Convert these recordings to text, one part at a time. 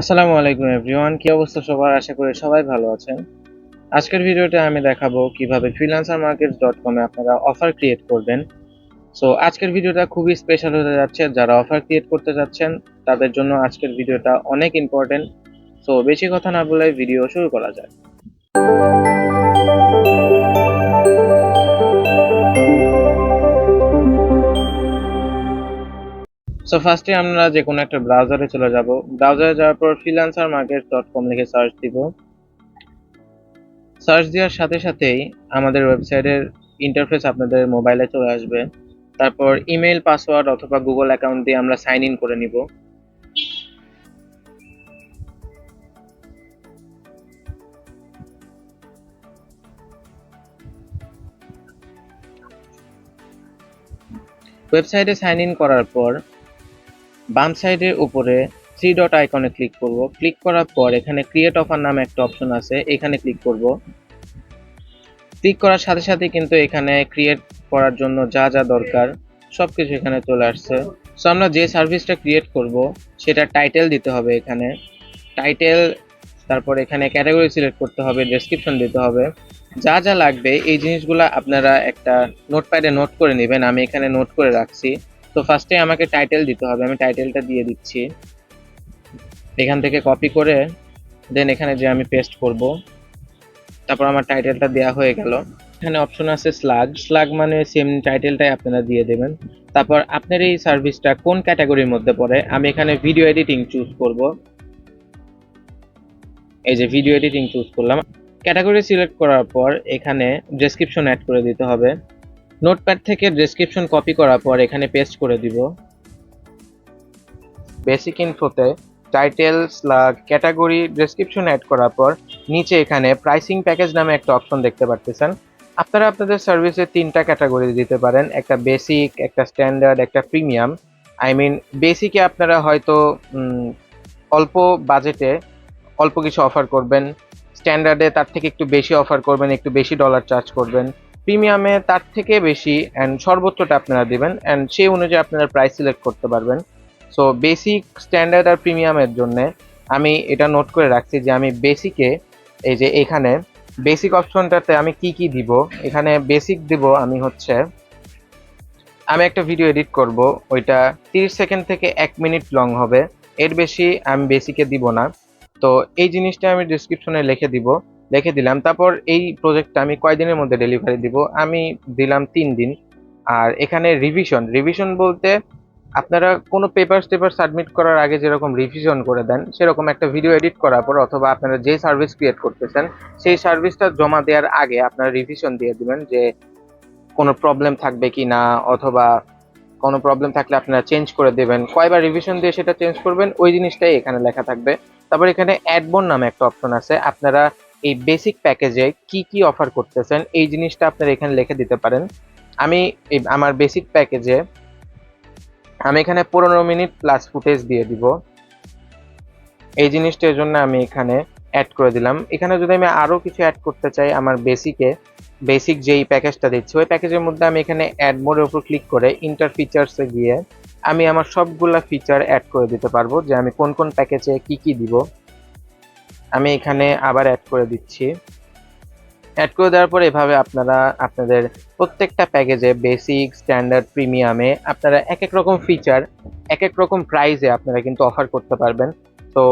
আসসালামু আলাইকুম এভরিওয়ান, কি অবস্থা সবার? আশা করি সবাই ভালো আছেন। আজকের ভিডিওতে আমি দেখাবো কীভাবে ফ্রিল্যান্সার মার্কেট ডট কমে আপনারা অফার ক্রিয়েট করবেন। সো আজকের ভিডিওটা খুবই স্পেশাল হতে যাচ্ছে। যারা অফার ক্রিয়েট করতে যাচ্ছেন, তাদের জন্য আজকের ভিডিওটা অনেক ইম্পর্টেন্ট সো বেশি কথা না বলে ভিডিও শুরু করা যায় সো ফার্স্টে আমরা যে কোনো একটা ব্রাউজারে চলে যাব। ব্রাউজারে যাওয়ার পর ফ্রিল্যান্সার মার্কেট ডট কম লিখে সার্চ দিব। সার্চ দেওয়ার সাথে সাথেই আমাদের ওয়েবসাইটের ইন্টারফেস আপনাদের মোবাইলে চলে আসবে। তারপর ইমেল পাসওয়ার্ড অথবা গুগল অ্যাকাউন্ট দিয়ে আমরা সাইন ইন করে নিব। ওয়েবসাইটে সাইন ইন করার পর বাম সাইডের উপরে থ্রি ডট আইকনে ক্লিক করব। ক্লিক করার পর এখানে ক্রিয়েট অফার নামে একটা অপশন আছে, এখানে ক্লিক করব। ক্লিক করার সাথে সাথে কিন্তু এখানে ক্রিয়েট করার জন্য যা যা দরকার সব কিছু এখানে চলে আসছে। সো আমরা যে সার্ভিসটা ক্রিয়েট করব, সেটা টাইটেল দিতে হবে এখানে। টাইটেল তারপর এখানে ক্যাটাগরি সিলেক্ট করতে হবে ডেসক্রিপশন দিতে হবে। যা যা লাগবে, এই জিনিসগুলো আপনারা একটা নোটপ্যাডে নোট করে নেবেন, আমি এখানে নোট করে রাখছি। তো ফার্স্টে আমাকে টাইটেল দিতে হবে, আমি টাইটেলটা দিয়ে দিচ্ছি। এখান থেকে কপি করে দেন এখানে যে আমি পেস্ট করব, তারপর আমার টাইটেলটা দেওয়া হয়ে গেল। এখানে অপশন আছে স্লাগ স্লাগ মানে সেম টাইটেলটাই আপনারা দিয়ে দেবেন। তারপর আপনার এই সার্ভিসটা কোন ক্যাটাগরির মধ্যে পড়ে, আমি এখানে ভিডিও এডিটিং চুজ করব। এই যে ভিডিও এডিটিং চুজ করলাম। ক্যাটাগরি সিলেক্ট করার পর এখানে ডেসক্রিপশন অ্যাড করে দিতে হবে। নোটপ্যাড থেকে ডেসক্রিপশন কপি করার পর এখানে পেস্ট করে দিব। Basic ইনফোতে title slug category description add করার পর নিচে এখানে প্রাইসিং প্যাকেজ নামে একটা অপশন দেখতে পারতেছেন। আপনারা আপনাদের সার্ভিসে তিনটা ক্যাটাগরি দিতে পারেন, একটা বেসিক একটা স্ট্যান্ডার্ড একটা প্রিমিয়াম আই মিন বেসিকে আপনারা হয়তো অল্প বাজেটে অল্প কিছু অফার করবেন। স্ট্যান্ডার্ডে তার থেকে একটু বেশি অফার করবেন, একটু বেশি ডলার চার্জ করবেন। প্রিমিয়ামে তার থেকে বেশি অ্যান্ড সর্বোচ্চটা আপনারা দিবেন অ্যান্ড সেই অনুযায়ী আপনারা প্রাইস সিলেক্ট করতে পারবেন। সো বেসিক স্ট্যান্ডার্ড আর প্রিমিয়ামের জন্য আমি এটা নোট করে রাখছি যে আমি বেসিকে এই যে এখানে বেসিক অপশনটাতে আমি কি কি দিব? এখানে বেসিক দিব আমি হচ্ছে, আমি একটা ভিডিও এডিট করব, ওইটা তিরিশ সেকেন্ড থেকে এক মিনিট লং হবে। এর বেশি আমি বেসিকে দিব না। তো এই জিনিসটা আমি ডিসক্রিপশনে লিখে দিব। লিখে দিলাম। তারপর এই প্রজেক্টটা আমি কয়দিনের মধ্যে ডেলিভারি দিব? আমি দিলাম তিন দিন। আর এখানে রিভিশন রিভিশন বলতে আপনারা কোনো পেপার টেপার সাবমিট করার আগে যেরকম রিভিশন করে দেন, সেরকম একটা ভিডিও এডিট করার পর অথবা আপনারা যে সার্ভিস ক্রিয়েট করতেছেন, সেই সার্ভিসটা জমা দেওয়ার আগে আপনারা রিভিশন দিয়ে দিবেন যে কোনো প্রবলেম থাকবে কি না অথবা কোনো প্রবলেম থাকলে আপনারা চেঞ্জ করে দেবেন। কয়বার রিভিশন দিয়ে সেটা চেঞ্জ করবেন, ওই জিনিসটাই এখানে লেখা থাকবে। তারপর এখানে অ্যাডবোন নামে একটা অপশন আছে। আপনারা এই বেসিক প্যাকেজে কি কি অফার করতেছেন, এই জিনিসটা আপনারা এখানে লিখে দিতে পারেন। আমি আমার বেসিক প্যাকেজে আমি এখানে পনেরো মিনিট প্লাস ফুটেজ দিয়ে দিব। এই জিনিসটার জন্য আমি এখানে অ্যাড করে দিলাম। এখানে যদি আমি আরও কিছু অ্যাড করতে চাই আমার বেসিকে বেসিক যেই প্যাকেজটা দিচ্ছি ওই প্যাকেজের মধ্যে আমি এখানে অ্যাড মোডের উপর ক্লিক করে ইন্টার ফিচার্সে গিয়ে আমি আমার সবগুলা ফিচার অ্যাড করে দিতে পারব যে আমি কোন কোন প্যাকেজে কি কি দিব। আমি এখানে আবার অ্যাড করে দিচ্ছি। অ্যাড করে দেওয়ার পর এভাবে আপনারা আপনাদের প্রত্যেকটা প্যাকেজে বেসিক স্ট্যান্ডার্ড প্রিমিয়ামে আপনারা এক এক রকম ফিচার এক এক রকম প্রাইসে আপনারা কিন্তু অফার করতে পারবেন। তো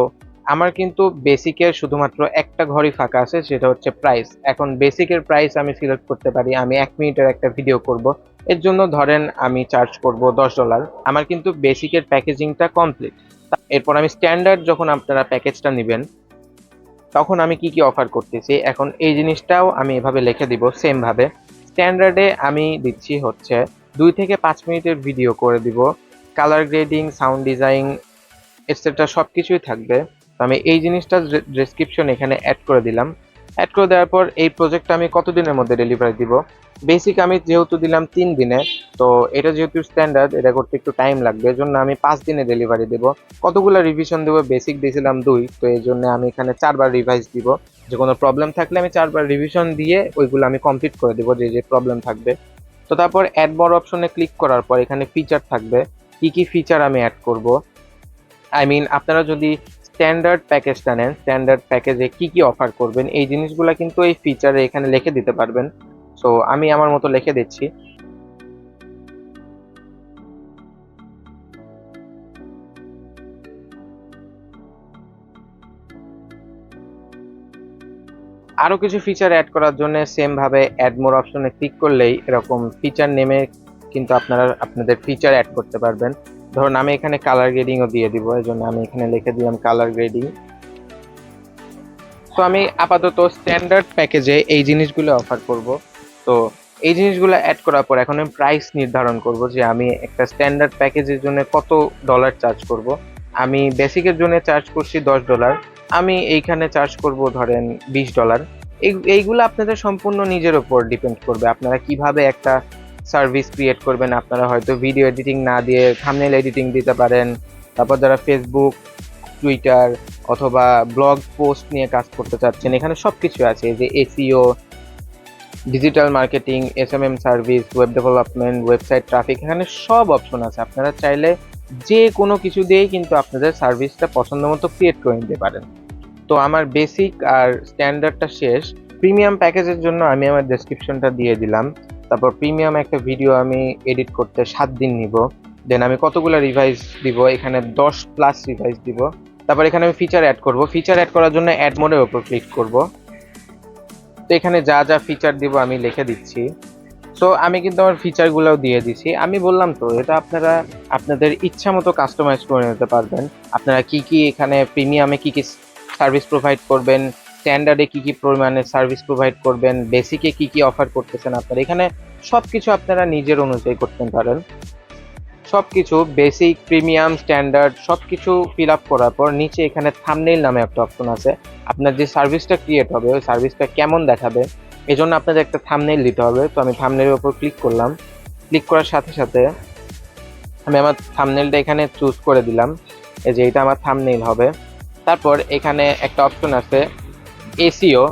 আমার কিন্তু বেসিকের শুধুমাত্র একটা ঘরই ফাঁকা আছে, সেটা হচ্ছে প্রাইস এখন বেসিকের প্রাইস আমি সিলেক্ট করতে পারি, আমি এক মিনিটের একটা ভিডিও করব। এর জন্য ধরেন আমি চার্জ করব দশ ডলার আমার কিন্তু বেসিকের প্যাকেজিংটা কমপ্লিট এরপর আমি স্ট্যান্ডার্ড যখন আপনারা প্যাকেজটা নেবেন তখন আমি কি কি অফার করতেছি? এখন এই জিনিসটাও আমি এভাবে লিখে দিব সেমভাবে স্ট্যান্ডার্ডে আমি দিচ্ছি হচ্ছে দুই থেকে পাঁচ মিনিটের ভিডিও করে দিব। Colour grading sound design etcetera সব কিছুই থাকবে। তো আমি এই জিনিসটা ডেসক্রিপশন এখানে অ্যাড করে দিলাম। অ্যাড করে দেওয়ার পর এই প্রজেক্টটা আমি কত দিনের মধ্যে ডেলিভারি দিব? বেসিক আমি যেহেতু দিলাম তিন দিনে, তো এটা যেহেতু স্ট্যান্ডার্ড এটা করতে একটু টাইম লাগবে, এজন্য আমি পাঁচ দিনে ডেলিভারি দেব। কতগুলো রিভিশন দেবো? বেসিক দিয়েছিলাম দুই, তো এই জন্য আমি এখানে চারবার রিভাইজ দিব। যে কোনো প্রবলেম থাকলে আমি চারবার রিভিশন দিয়ে ওইগুলো আমি কমপ্লিট করে দেবো, যে যে প্রবলেম থাকবে। তো তারপর অ্যাড বড় অপশনে ক্লিক করার পর এখানে ফিচার থাকবে। কি কি ফিচার আমি অ্যাড করব? আই মিন আপনারা যদি স্ট্যান্ডার্ড প্যাকেজটা নেন স্ট্যান্ডার্ড প্যাকেজে কি কি অফার করবেন, এই জিনিসগুলো কিন্তু এই ফিচারে এখানে লিখে দিতে পারবেন। সো আমি আমার মতো লিখে দিচ্ছি। আরও কিছু ফিচার অ্যাড করার জন্য সেম ভাবে অ্যাড মোর অপশনে ক্লিক করলেই এরকম ফিচার নেমে কিন্তু আপনারা, আপনাদের ফিচার অ্যাড করতে পারবেন। ধরুন আমি এখানে কালার গ্রেডিংও দিয়ে দিব এই জন্য আমি এখানে লিখে দিলাম কালার গ্রেডিং তো আমি আপাতত স্ট্যান্ডার্ড প্যাকেজে এই জিনিসগুলো অফার করব। তো এই জিনিসগুলো অ্যাড করার পর এখন আমি প্রাইস নির্ধারণ করব যে আমি একটা স্ট্যান্ডার্ড প্যাকেজের জন্য কত ডলার চার্জ করব। আমি বেসিকের জন্য চার্জ করছি দশ ডলার আমি এইখানে চার্জ করব ধরেন বিশ ডলার এইগুলো আপনাদের সম্পূর্ণ নিজের ওপর ডিপেন্ড করবে। আপনারা কীভাবে একটা সার্ভিস ক্রিয়েট করবেন। আপনারা হয়তো ভিডিও এডিটিং না দিয়ে থামনেল এডিটিং দিতে পারেন। তারপর যারা ফেসবুক টুইটার অথবা ব্লগ পোস্ট নিয়ে কাজ করতে চাচ্ছেন, এখানে সব কিছু আছে যে SEO digital marketing S M M service web development website traffic এখানে সব অপশন আছে। আপনারা চাইলে যে কোনো কিছু দিয়েই কিন্তু আপনাদের সার্ভিসটা পছন্দ মতো ক্রিয়েট করে নিতে পারেন। তো আমার বেসিক আর স্ট্যান্ডার্ডটা শেষ। প্রিমিয়াম প্যাকেজের জন্য আমি আমার ডেসক্রিপশনটা দিয়ে দিলাম। তারপর প্রিমিয়াম একটা ভিডিও আমি এডিট করতে সাত দিন নিব। দেন আমি কতগুলো রিভাইজ দিব, এখানে দশ প্লাস রিভাইজ দিব। তারপর এখানে আমি ফিচার অ্যাড করব। ফিচার অ্যাড করার জন্য অ্যাড মোডের উপর ক্লিক করব। তো এখানে যা যা ফিচার দিব আমি লিখে দিচ্ছি। সো আমি কিন্তু আমার ফিচারগুলোও দিয়ে দিছি। আমি বললাম তো, এটা আপনারা আপনাদের ইচ্ছা মতো কাস্টমাইজ করে নিতে পারবেন। আপনারা কি কি এখানে প্রিমিয়ামে কি কি সার্ভিস প্রোভাইড করবেন স্ট্যান্ডার্ডে কি কি পরিমাণে সার্ভিস প্রোভাইড করবেন বেসিকে কি কি অফার করতেছেন আপনারা? এখানে সব কিছু আপনারা নিজের অনুযায়ী করতে পারেন সব কিছু বেসিক প্রিমিয়াম স্ট্যান্ডার্ড সব কিছু ফিল আপ করার পর নিচে এখানে থামনেইল নামে একটা অপশন আছে। আপনার যে সার্ভিসটা ক্রিয়েট হবে, ওই সার্ভিসটা কেমন দেখাবে? এই জন্য আপনাদের একটা থামনেইল দিতে হবে। তো আমি থামনেলের উপর ক্লিক করলাম। ক্লিক করার সাথে সাথে আমি আমার থামনেলটা এখানে চুজ করে দিলাম। এই যে এটা আমার থামনেইল হবে। তারপর এখানে একটা অপশন আছে। এসিও,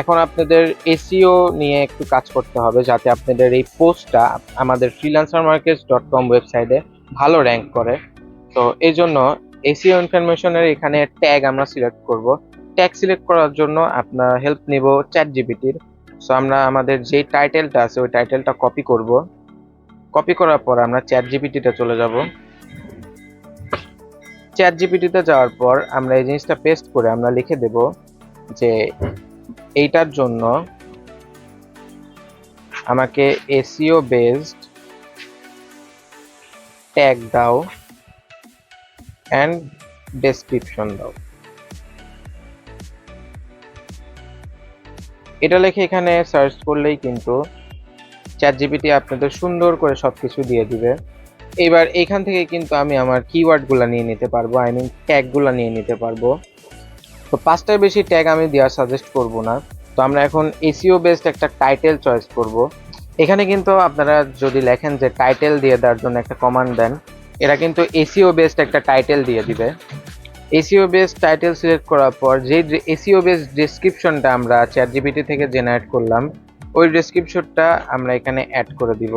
এখন আপনাদের এসিও নিয়ে একটু কাজ করতে হবে যাতে আপনাদের এই পোস্টটা আমাদের ফ্রিল্যান্সার মার্কেটস ডট কম ওয়েবসাইটে ভালো র্যাঙ্ক করে। তো এই জন্য এসিও ইনফরমেশনের এখানে ট্যাগ আমরা সিলেক্ট করব। ট্যাগ সিলেক্ট করার জন্য আপনার হেল্প নিব চ্যাট জিপিটির সো আমরা আমাদের যে টাইটেলটা আছে, ওই টাইটেলটা কপি করব। কপি করার পর আমরা চ্যাট জিপিটিতে চলে যাব। চ্যাট জিপিটিতে যাওয়ার পর আমরা এই জিনিসটা পেস্ট করে আমরা লিখে দেব। যে এইটার জন্য আমাকে এসিও বেসড ট্যাগ দাও অ্যান্ড ডেসক্রিপশন দাও। এটা লিখে এখানে সার্চ করলেই কিন্তু চ্যাট জিপিটি আপনাদের সুন্দর করে সবকিছু দিয়ে দিবে। এবার এখান থেকে কিন্তু আমি আমার কিওয়ার্ডগুলো নিয়ে নিতে পারব আই মিন ট্যাগগুলো নিয়ে নিতে পারব। তো পাঁচটার বেশি ট্যাগ আমি দেওয়ার সাজেস্ট করব না। তো আমরা এখন এসিও বেসড একটা টাইটেল চয়েস করব। এখানে কিন্তু আপনারা যদি লেখেন যে টাইটেল দিয়ে দেওয়ার জন্য একটা কমান্ড দেন, এরা কিন্তু এসিও বেসড একটা টাইটেল দিয়ে দিবে। এসিও বেসড টাইটেল সিলেক্ট করার পর যে এসিও বেসড ডেসক্রিপশনটা আমরা চ্যাট জিপিটি থেকে জেনারেট করলাম, ওই ডেসক্রিপশনটা আমরা এখানে অ্যাড করে দিব।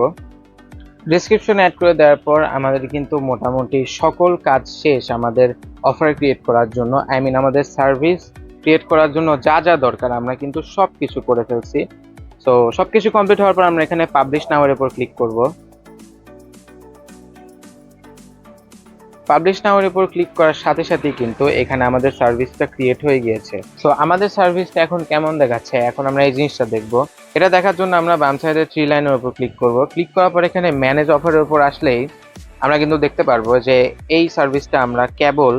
ডেসক্রিপশন অ্যাড করে দেওয়ার পর আমাদের কিন্তু মোটামুটি সকল কাজ শেষ আমাদের অফার ক্রিয়েট করার জন্য আই মিন আমাদের সার্ভিস ক্রিয়েট করার জন্য যা যা দরকার আমরা কিন্তু সব কিছু করে ফেলছি। সো সব কিছু কমপ্লিট হওয়ার পর আমরা এখানে পাবলিশ নাওয়ার উপর ক্লিক করব। পাবলিশ নাওয়ার উপর ক্লিক করার সাথে সাথেই কিন্তু এখানে আমাদের সার্ভিসটা ক্রিয়েট হয়ে গিয়েছে। সো আমাদের সার্ভিসটা এখন কেমন দেখাচ্ছে? এখন আমরা এই জিনিসটা দেখব। এটা দেখার জন্য আমরা বাম সাইডে থ্রি লাইনের উপর ক্লিক করব। ক্লিক করার পর এখানে ম্যানেজ অফারের উপর আসলেই আমরা কিন্তু দেখতে পারব যে এই সার্ভিসটা আমরা কেবল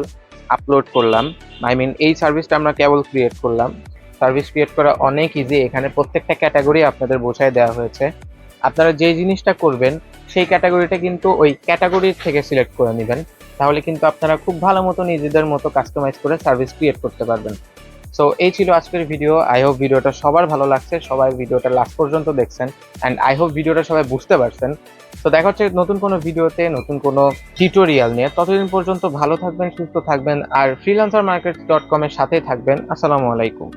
আপলোড করলাম। আই মিন এই সার্ভিসটা আমরা কেবল ক্রিয়েট করলাম। সার্ভিস ক্রিয়েট করা অনেক ইজি এখানে প্রত্যেকটা ক্যাটাগরি আপনাদের বোঝায় দেওয়া হয়েছে। আপনারা যে জিনিসটা করবেন সেই ক্যাটাগরিটা কিন্তু ওই ক্যাটাগরির থেকে সিলেক্ট করে নেবেন। তাহলে কিন্তু আপনারা খুব ভালো মতো নিজেদের মতো কাস্টমাইজ করে সার্ভিস ক্রিয়েট করতে পারবেন। সো এই ছিল আজকের ভিডিও আই হোপ ভিডিওটা সবার ভালো লাগছে। সবাই ভিডিওটা লাস্ট পর্যন্ত দেখছেন। অ্যান্ড আই হোপ ভিডিওটা সবাই বুঝতে পারছেন। তো দেখা হচ্ছে নতুন কোনো ভিডিওতে নতুন কোনো টিউটোরিয়াল নিয়ে। ততদিন পর্যন্ত ভালো থাকবেন, সুস্থ থাকবেন। আর ফ্রিল্যান্সার মার্কেট ডট কমের সাথেই থাকবেন। আসসালামু আলাইকুম।